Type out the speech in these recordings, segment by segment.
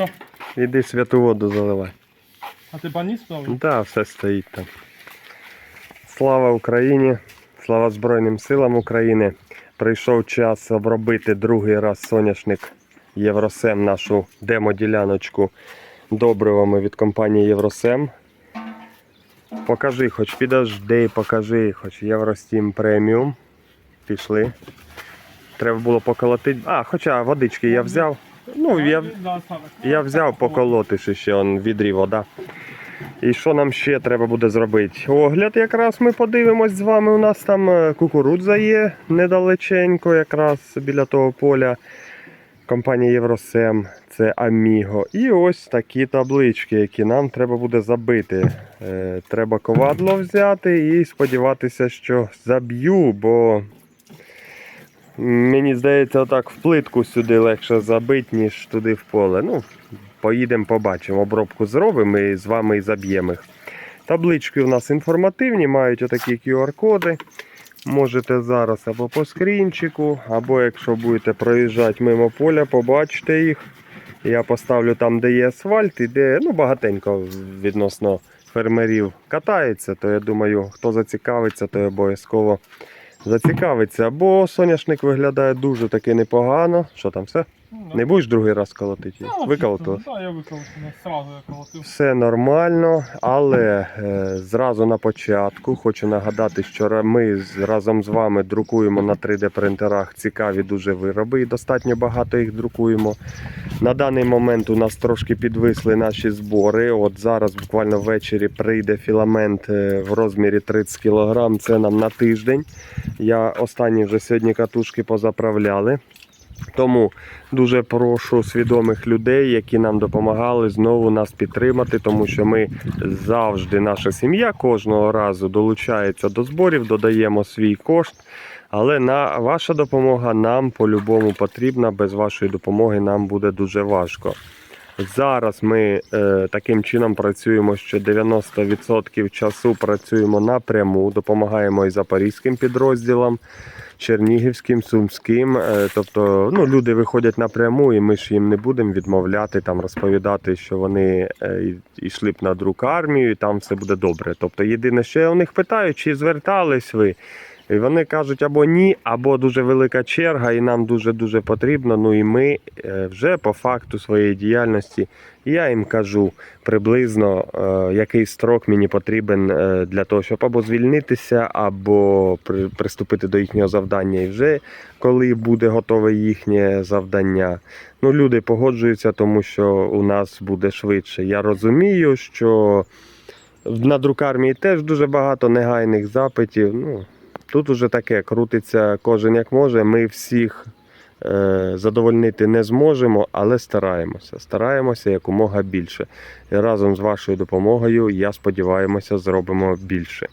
Що? Іди святу воду заливай. А ти баніс справив? Да, все стоїть там. Слава Україні! Слава Збройним силам України! Прийшов час обробити другий раз соняшник Євросем, нашу демоділяночку добривами від компанії Євросем. Покажи, хоч підожди, покажи, хоч Євростім преміум. Пішли. Треба було поколотити. А, хоча водички я взяв. Ну, я, я взяв поколоти ще, ще он відрі вода. І що нам ще треба буде зробити? Огляд якраз ми подивимось з вами. У нас там е, кукурудза є недалеченько, якраз біля того поля. Компанія Євросем, це Аміго. І ось такі таблички, які нам треба буде забити. Е, Треба ковадло взяти і сподіватися, що заб'ю, бо мені здається, отак в плитку сюди легше забити, ніж туди в поле. Ну, поїдемо, побачимо. Обробку зробимо і з вами і заб'ємо їх. Таблички у нас інформативні, мають отакі QR-коди. Можете зараз або по скрінчику, або якщо будете проїжджати мимо поля, побачите їх. Я поставлю там, де є асфальт, і де ну, багатенько відносно фермерів катається, то я думаю, хто зацікавиться, то обов'язково зацікавиться. Бо соняшник виглядає дуже таки непогано. Що там все? Ну. Не будеш другий раз колотити? Взагалі, Виколотили? Так, я виколотив. ну, Сразу я колотив. Все нормально, але е, зразу на початку хочу нагадати, що ми з- разом з вами друкуємо на 3D принтерах цікаві дуже вироби і достатньо багато їх друкуємо. На даний момент у нас трошки підвисли наші збори. От зараз буквально ввечері прийде філамент е, в розмірі 30 кг. Це нам на тиждень. Я останні вже сьогодні катушки позаправляли. Тому дуже прошу свідомих людей, які нам допомагали, знову нас підтримати, тому що ми завжди, наша сім'я кожного разу долучається до зборів, додаємо свій кошт. Але на ваша допомога нам по-любому потрібна. Без вашої допомоги нам буде дуже важко. Зараз ми е, таким чином працюємо, що 90% часу працюємо напряму, допомагаємо і запорізьким підрозділам. Чернігівським, Сумським. Е, Тобто ну, люди виходять напряму, і ми ж їм не будемо відмовляти, там, розповідати, що вони е, йшли б на друк армію, і там все буде добре. Тобто, єдине, що я у них питаю, чи звертались ви. І вони кажуть або ні, або дуже велика черга, і нам дуже-дуже потрібно. Ну і ми е, вже по факту своєї діяльності, я їм кажу приблизно, е, який строк мені потрібен е, для того, щоб або звільнитися, або приступити до їхнього завдання. І вже коли буде готове їхнє завдання. Ну, люди погоджуються, тому що у нас буде швидше. Я розумію, що на друкармії теж дуже багато негайних запитів. Ну, Тут уже таке крутиться кожен як може. Ми всіх е, задовольнити не зможемо, але стараємося. Стараємося якомога більше. І разом з вашою допомогою, я сподіваємося, зробимо більше.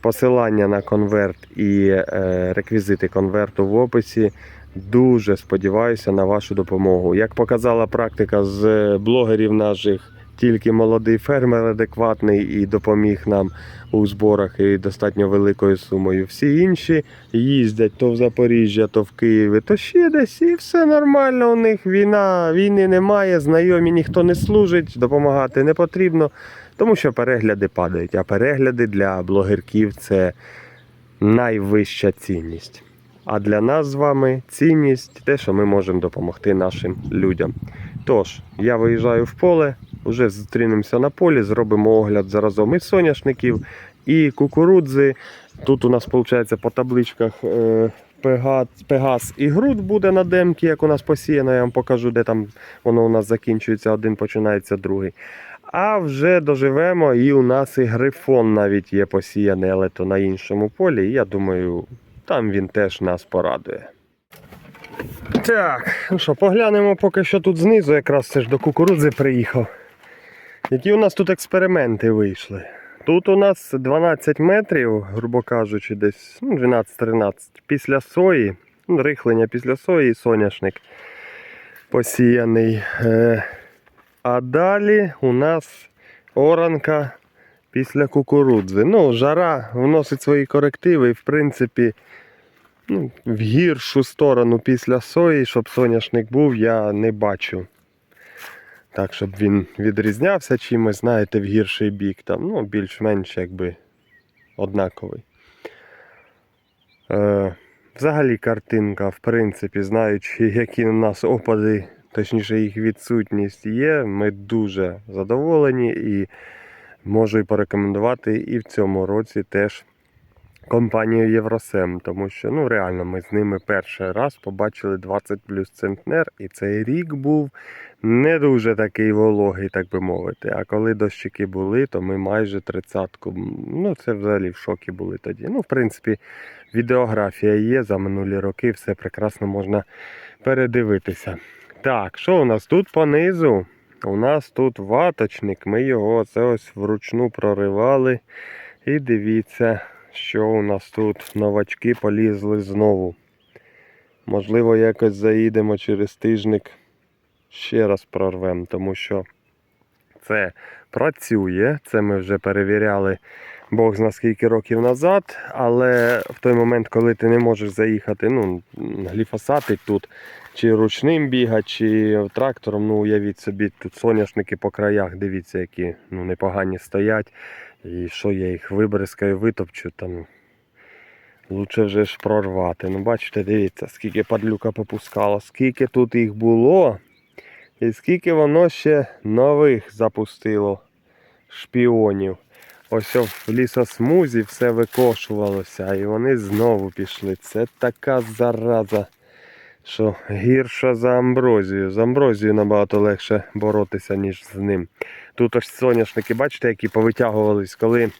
Посилання на конверт і е, реквізити конверту в описі. Дуже сподіваюся на вашу допомогу. Як показала практика з блогерів наших, тільки молодий фермер адекватний і допоміг нам у зборах і достатньо великою сумою. Всі інші їздять то в Запоріжжя, то в Києві, то ще десь, і все нормально. У них війна, війни немає, знайомі ніхто не служить, допомагати не потрібно, тому що перегляди падають. А перегляди для блогерків це найвища цінність. А для нас з вами цінність те, що ми можемо допомогти нашим людям. Тож, я виїжджаю в поле, вже зустрінемося на полі, зробимо огляд заразом і соняшників, і кукурудзи. Тут у нас виходить по табличках е, Пегас, Пегас і груд буде на демці, як у нас посіяно. Я вам покажу, де там воно у нас закінчується, один починається другий. А вже доживемо, і у нас і грифон навіть є посіяний, але то на іншому полі. І я думаю, там він теж нас порадує. Так, ну що, поглянемо поки що тут знизу, якраз це ж до кукурудзи приїхав. Які у нас тут експерименти вийшли? Тут у нас 12 метрів, грубо кажучи, десь ну, 12-13 після сої, ну, рихлення після сої соняшник посіяний. Е, а далі у нас оранка після кукурудзи. Ну, жара вносить свої корективи в принципі, ну, в гіршу сторону після сої, щоб соняшник був, я не бачу. Так, щоб він відрізнявся чимось, знаєте, в гірший бік, там, ну, більш-менш якби однаковий. Е, взагалі картинка, в принципі, знаючи, які у нас опади, точніше їх відсутність є, ми дуже задоволені і можу і порекомендувати і в цьому році теж компанію Євросем, тому що ну реально ми з ними перший раз побачили 20 плюс центнер, і цей рік був не дуже такий вологий, так би мовити. А коли дощики були, то ми майже тридцятку. Ну, це взагалі в шокі були тоді. Ну, в принципі, відеографія є за минулі роки, все прекрасно можна передивитися. Так, що у нас тут понизу? У нас тут ваточник, ми його це ось вручну проривали. І дивіться, що у нас тут новачки полізли знову. Можливо, якось заїдемо через тижник, ще раз прорвемо, тому що це працює. Це ми вже перевіряли Бог зна скільки років назад. Але в той момент, коли ти не можеш заїхати, ну, гліфосати тут, чи ручним бігати, чи трактором, ну уявіть собі, тут соняшники по краях, дивіться, які ну, непогані стоять. І що я їх вибризкаю, витопчу, там лучше вже ж прорвати. Ну, бачите, дивіться, скільки падлюка попускала, скільки тут їх було, і скільки воно ще нових запустило шпіонів. Ось в лісосмузі все викошувалося, і вони знову пішли. Це така зараза, що гірша за амброзію. З амброзією набагато легше боротися, ніж з ним. Тут ось соняшники, бачите, які повитягувались, коли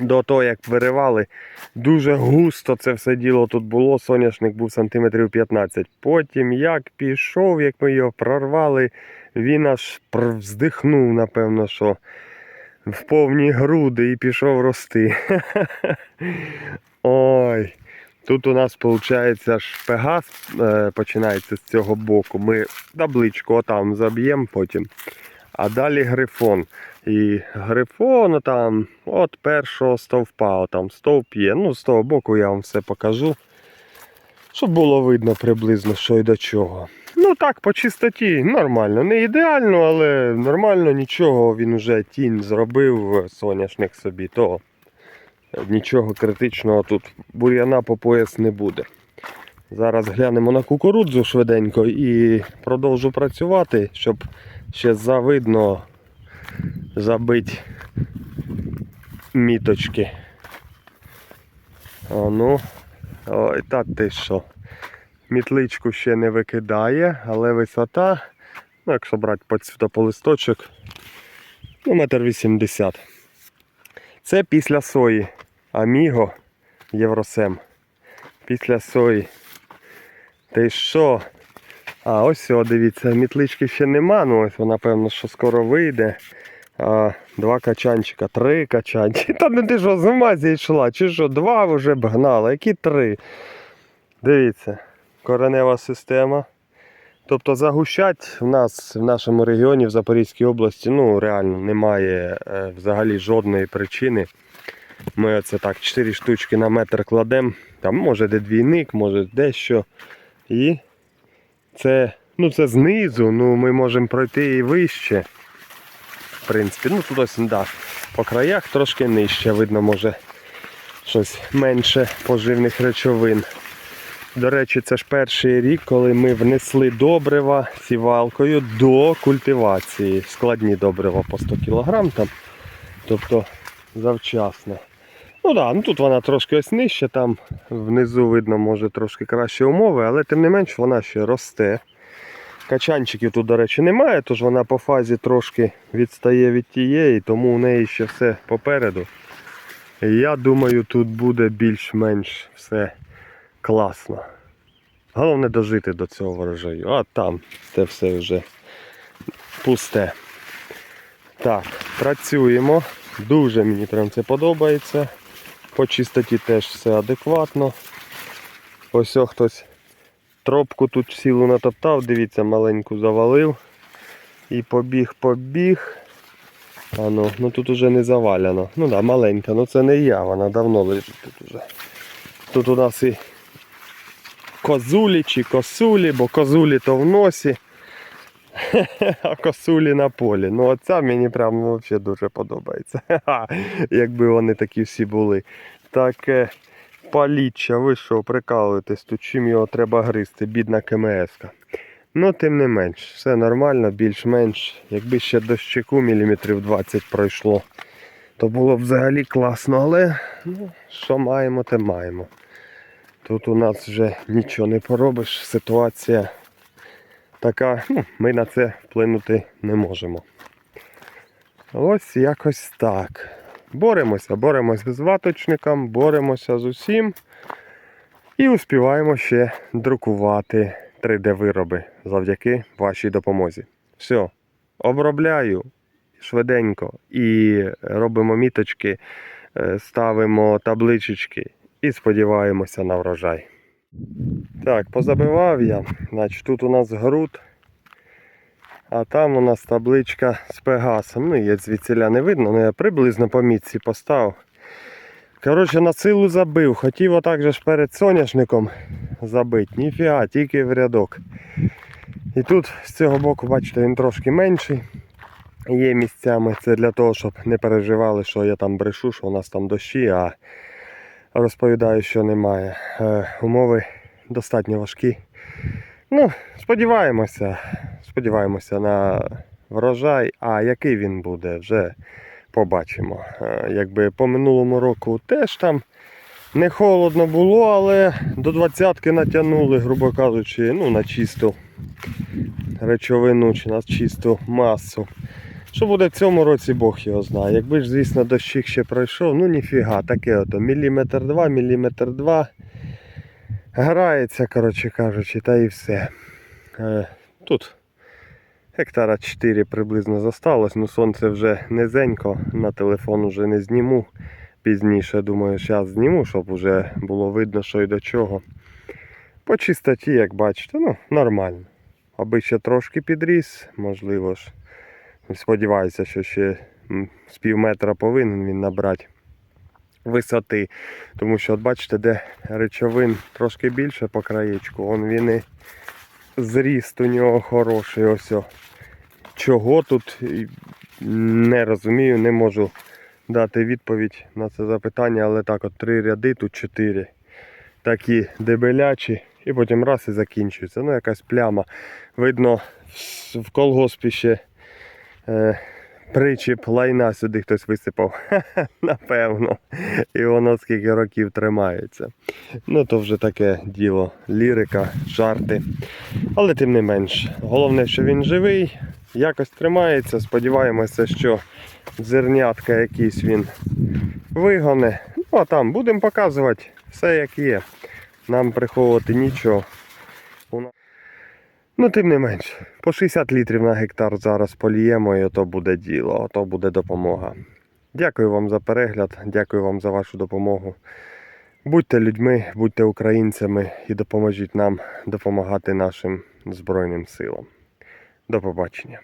до того, як виривали, дуже густо це все діло тут було. Соняшник був сантиметрів 15. Потім як пішов, як ми його прорвали, він аж вздихнув, напевно, що в повні груди і пішов рости. Ой. Тут у нас виходить шпига е, починається з цього боку. Ми табличку отам заб'ємо потім. А далі грифон. І грифон там от першого стовпа, отам стовп є. Ну, з того боку я вам все покажу. Щоб було видно приблизно, що і до чого. Ну так, по чистоті нормально. Не ідеально, але нормально нічого. Він уже тінь зробив соняшник собі, то нічого критичного тут бур'яна по пояс не буде. Зараз глянемо на кукурудзу швиденько і продовжу працювати, щоб ще завидно забити міточки. А ну, ой, та ти що. Мітличку ще не викидає, але висота, ну, якщо брати по листочок, ну, метр вісімдесят. Це після сої. Аміго Євросем. Після сої. Ти що? А, ось о, дивіться, мітлички ще нема, ну ось вона, певно, що скоро вийде. А, два качанчика, три качанчика. Та не ти що, з ума зійшла? Чи що, два вже б гнала, які три? Дивіться, коренева система. Тобто загущать в нас в нашому регіоні в Запорізькій області ну реально немає е, взагалі жодної причини. Ми оце так 4 штучки на метр кладемо. Там може де двійник, може дещо. І це, ну це знизу, ну ми можемо пройти і вище. В принципі, ну тут ось да, по краях трошки нижче, видно, може щось менше поживних речовин. До речі, це ж перший рік, коли ми внесли добрива сівалкою до культивації. Складні добрива по 100 кг там. Тобто завчасно. Ну да, ну тут вона трошки ось нижче, там внизу видно, може трошки кращі умови, але тим не менш вона ще росте. Качанчиків тут, до речі, немає, тож вона по фазі трошки відстає від тієї, тому у неї ще все попереду. Я думаю, тут буде більш-менш все класно. Головне дожити до цього врожаю, а там це все вже пусте. Так, працюємо. Дуже мені прям це подобається. По чистоті теж все адекватно. Ось хтось тропку тут сілу натоптав, дивіться, маленьку завалив. І побіг, побіг. А ну, ну тут уже не заваляно. Ну да, маленька, ну це не я, вона давно лежить тут уже. Тут у нас і козулі чи косулі, бо козулі то в носі. А косулі на полі. Ну, оця мені прямо взагалі дуже подобається. Якби вони такі всі були. Таке паліччя, ви що, прикалуєтесь, тут чим його треба гризти, бідна КМС-ка. Ну, тим не менш, все нормально, більш-менш. Якби ще дощику міліметрів 20 пройшло, то було б взагалі класно, але ну, що маємо, те маємо. Тут у нас вже нічого не поробиш, ситуація така, ну, ми на це вплинути не можемо. Ось якось так. Боремося, боремося з ваточником, боремося з усім. І успіваємо ще друкувати 3D-вироби завдяки вашій допомозі. Все, обробляю швиденько і робимо міточки, е, ставимо табличечки і сподіваємося на врожай. Так, позабивав я. Значить, тут у нас груд, а там у нас табличка з Пегасом. Ну, є звідсіля не видно, але я приблизно по мітці поставив. Коротше, на силу забив. Хотів отак же ж перед соняшником забити. Ніфіга, тільки в рядок. І тут з цього боку, бачите, він трошки менший. Є місцями. Це для того, щоб не переживали, що я там брешу, що у нас там дощі, а розповідаю, що немає. Е, умови достатньо важкі. Ну, сподіваємося, сподіваємося на врожай, а який він буде, вже побачимо. Е, Якби по минулому року теж там не холодно було, але до двадцятки натягнули, грубо кажучи, ну, на чисту речовину чи на чисту масу. Що буде в цьому році, Бог його знає. Якби ж, звісно, дощик ще пройшов, ну ніфіга, таке ото міліметр два, міліметр два. Грається, коротше кажучи, та і все. Е, Тут гектара 4 приблизно зосталось, ну сонце вже низенько, на телефон вже не зніму. Пізніше, думаю, зараз зніму, щоб вже було видно, що і до чого. По чистоті, як бачите, ну, нормально. Аби ще трошки підріс, можливо ж. Сподіваюся, що ще з пів метра повинен він набрати висоти. Тому що, от бачите, де речовин трошки більше по краєчку, он він і зріст у нього хороший. Ось. о. Чого тут не розумію, не можу дати відповідь на це запитання, але так, от три ряди, тут чотири. Такі дебелячі, і потім раз і закінчується. Ну, якась пляма. Видно, в- колгоспі ще е, причіп лайна сюди хтось висипав. Напевно. І воно скільки років тримається. Ну, то вже таке діло. Лірика, жарти. Але тим не менш. Головне, що він живий, якось тримається. Сподіваємося, що зернятка якісь він вигоне. Ну, а там будемо показувати все як є. Нам приховувати нічого. Ну, тим не менш, по 60 літрів на гектар зараз поліємо і ото буде діло, ото буде допомога. Дякую вам за перегляд, дякую вам за вашу допомогу. Будьте людьми, будьте українцями і допоможіть нам допомагати нашим Збройним силам. До побачення.